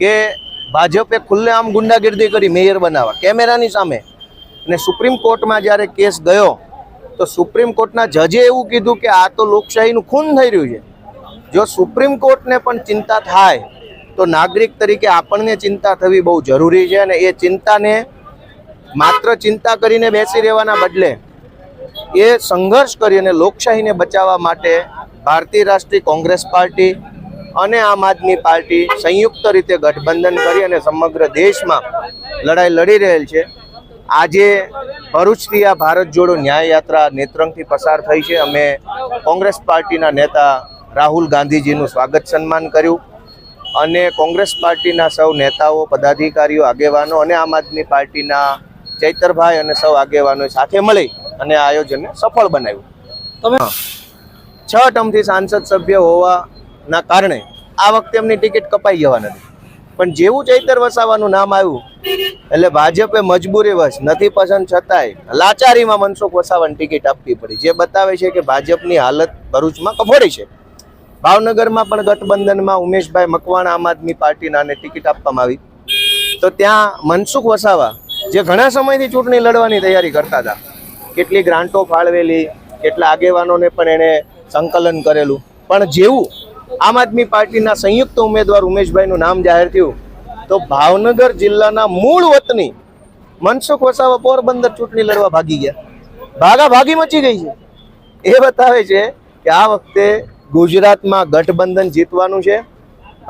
કે ભાજપે ખુલ્લેઆમ ગુંડાગીર્દી કરી મેયર બનાવવા, કેમેરાની સામે. અને સુપ્રીમ કોર્ટમાં જ્યારે કેસ ગયો, તો સુપ્રીમ કોર્ટના જજે એવું કીધું કે આ તો લોકશાહીનું ખૂન થઈ રહ્યું છે. જો સુપ્રીમ કોર્ટને પણ ચિંતા થાય, તો નાગરિક તરીકે આપણને ચિંતા થવી બહુ જરૂરી છે અને એ ચિંતાને માત્ર ચિંતા કરીને બેસી રહેવાના બદલે, એ સંઘર્ષ કરી અને લોકશાહીને બચાવવા માટે ભારતીય રાષ્ટ્રીય કોંગ્રેસ પાર્ટી અને આમ આદમી પાર્ટી સંયુક્ત રીતે ગઠબંધન કરી અને સમગ્ર દેશમાં લડાઈ લડી રહેલ છે. આજે ભરૂચથી આ ભારત જોડો ન્યાય યાત્રા નેત્રંગથી પસાર થઈ છે. અમે કોંગ્રેસ પાર્ટીના નેતા રાહુલ ગાંધીજીનું સ્વાગત સન્માન કર્યું અને કોંગ્રેસ પાર્ટીના સૌ નેતાઓ પદાધિકારીઓ આગેવાનો અને આમ આદમી પાર્ટીના ચૈતરભાઈ અને સૌ આગેવાનો સાથે મળી અને આયોજનને સફળ બનાવ્યું. તમે છ ટર્મથી સાંસદ સભ્ય હોવાના કારણે આ વખતે એમની ટિકિટ કપાઈ જવાના પણ જેવું ચૈતર વસાવાનું નામ આવ્યું, એટલે ભાજપે મજબૂરી વશ નથી પસંદ છતાંય લાચારીમાં મનસુખ વસાવાની ટિકિટ આપવી પડી, જે બતાવે છે કે ભાજપની હાલત ભરૂચમાં કફોડી છે. ભાવનગરમાં પણ ગઠબંધનમાં ઉમેશભાઈ મકવાણા આમ આદમી પાર્ટીના ને ટિકિટ આપવામાં આવી. તો ત્યાં મનસુખ વસાવા, જે ઘણા સમયથી ચૂંટણી લડવાની તૈયારી કરતા હતા, કેટલી ગ્રાન્ટો ફાળવેલી, કેટલા આગેવાનોને પણ એણે સંકલન કરેલું. પણ જેવું આમ આદમી પાર્ટીના સંયુક્ત ઉમેદવાર ઉમેશભાઈનું નામ જાહેર થયું. તો ભાવનગર જિલ્લાના મૂળ વતની મનસુખ વસાવા પોરબંદર ચૂંટણી લડવા ભાગી ગયા. ભાગા ભાગી મચી ગઈ છે. એ બતાવે છે કે આ વખતે ગુજરાતમાં ગઠબંધન જીતવાનું છે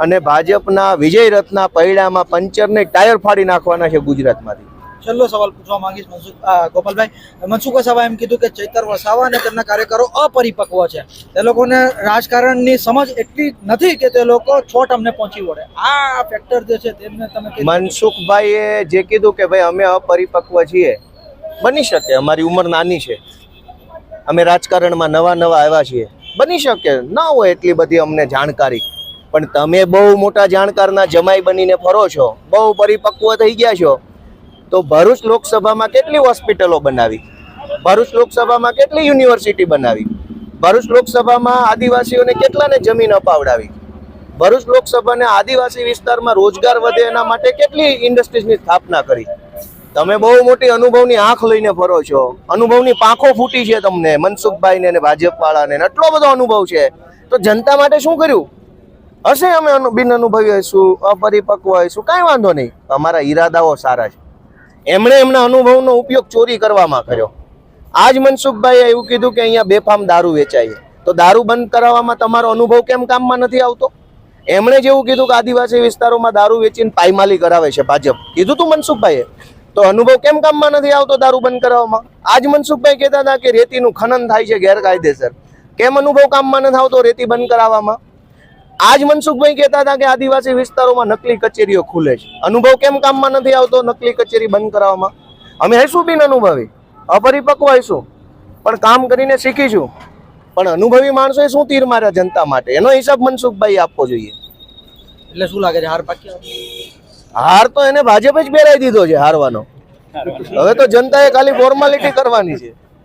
અને ભાજપના વિજય રથના પૈડામાં પંચરને ટાયર ફાડી નાખવાના છે ગુજરાતમાંથી. છેલ્લો સવાલ પૂછવા માંગીશ મનસુખ ગોપાલભાઈ. મનસુખ વસાવા એમ કીધું કે ચૈતર વસાવા અને તેમના કાર્યકરો અપરિપક્વ છે. તે લોકોને રાજકારણની સમજ એટલી નથી કે તે લોકો છ ટર્મને પહોંચી વળે. આ ફેક્ટર જે છે તેમને તમે મનસુખભાઈએ જે કીધું કે ભાઈ અમે અપરિપક્વ છીએ, બની શકે, અમારી ઉંમર નાની છે. અમે રાજકારણમાં નવા નવા આવ્યા છીએ, બની શકે, ન હોય એટલી બધી અમને જાણકારી. પણ તમે બહુ મોટા જાણકારના જમાઈ બનીને ફરો છો, બહુ પરિપક્વ થઈ ગયા છો તો ભરૂચ લોકસભામાં કેટલી હોસ્પિટલો બનાવી? ભરૂચ લોકસભામાં કેટલી યુનિવર્સિટી બનાવી? ભરૂચ લોકસભામાં આદિવાસીઓને કેટલાને જમીન અપાવડાવી? ભરૂચ લોકસભાને આદિવાસી વિસ્તારમાં રોજગાર વધે એના માટે કેટલી ઇન્ડસ્ટ્રીઝની સ્થાપના કરી? તમે બહુ મોટી અનુભવની આંખ લઈને ફરો છો. અનુભવની પાંખો ફૂટી છે તમને, મનસુખભાઈને ને ભાજપવાળાને એટલો બધો અનુભવ છે. તો જનતા માટે શું કર્યું? હશે અમે બિન અનુભવી હશું અપરિપક્વ હશું કાંઈ વાંધો નહીં. અમારા ઈરાદાઓ સારા છે. એમણે એમના અનુભવનો ઉપયોગ ચોરી કરવામાં કર્યો. આજ મનસુખભાઈએ એવું કીધું કે અહીંયા બેફામ દારૂ વેચાય તો દારૂ બંધ કરાવવામાં તમારો અનુભવ કેમ કામમાં નથી આવતો? એમણે જેવું કીધું કે આદિવાસી વિસ્તારોમાં દારૂ વેચીને પાયમાલી કરાવે છે ભાજપ. કીધું તું મનસુખભાઈએ? તો અનુભવ કેમ કામમાં નથી આવતો દારૂ બંધ કરાવવામાં? આજ મનસુખભાઈ કહેતા હતા કે રેતીનું ખનન થાય છે ગેરકાયદેસર. કેમ અનુભવ કામમાં નથી આવતો રેતી બંધ કરાવવામાં? આજ મનસુખભાઈ કહેતા હતા કે આદિવાસી વિસ્તારોમાં નકલી કચેરીઓ ખુલે છે. અનુભવ કેમ કામમાં નથી આવતો નકલી કચેરી બંધ કરાવવામાં? અમે હશું બિન અનુભવી અપરિપક્વ હશું પણ કામ કરીને શીખીશું. પણ અનુભવી માણસોએ શું તીર માર્યા જનતા માટે? એનો હિસાબ મનસુખભાઈ આપવો જોઈએ. એટલે શું લાગે છે હાર પાકી હાર તો એને ભાજપે જ પહેરાઈ દીધો છે હારવાનો. હવે તો જનતાએ ખાલી ફોર્માલિટી કરવાની છે.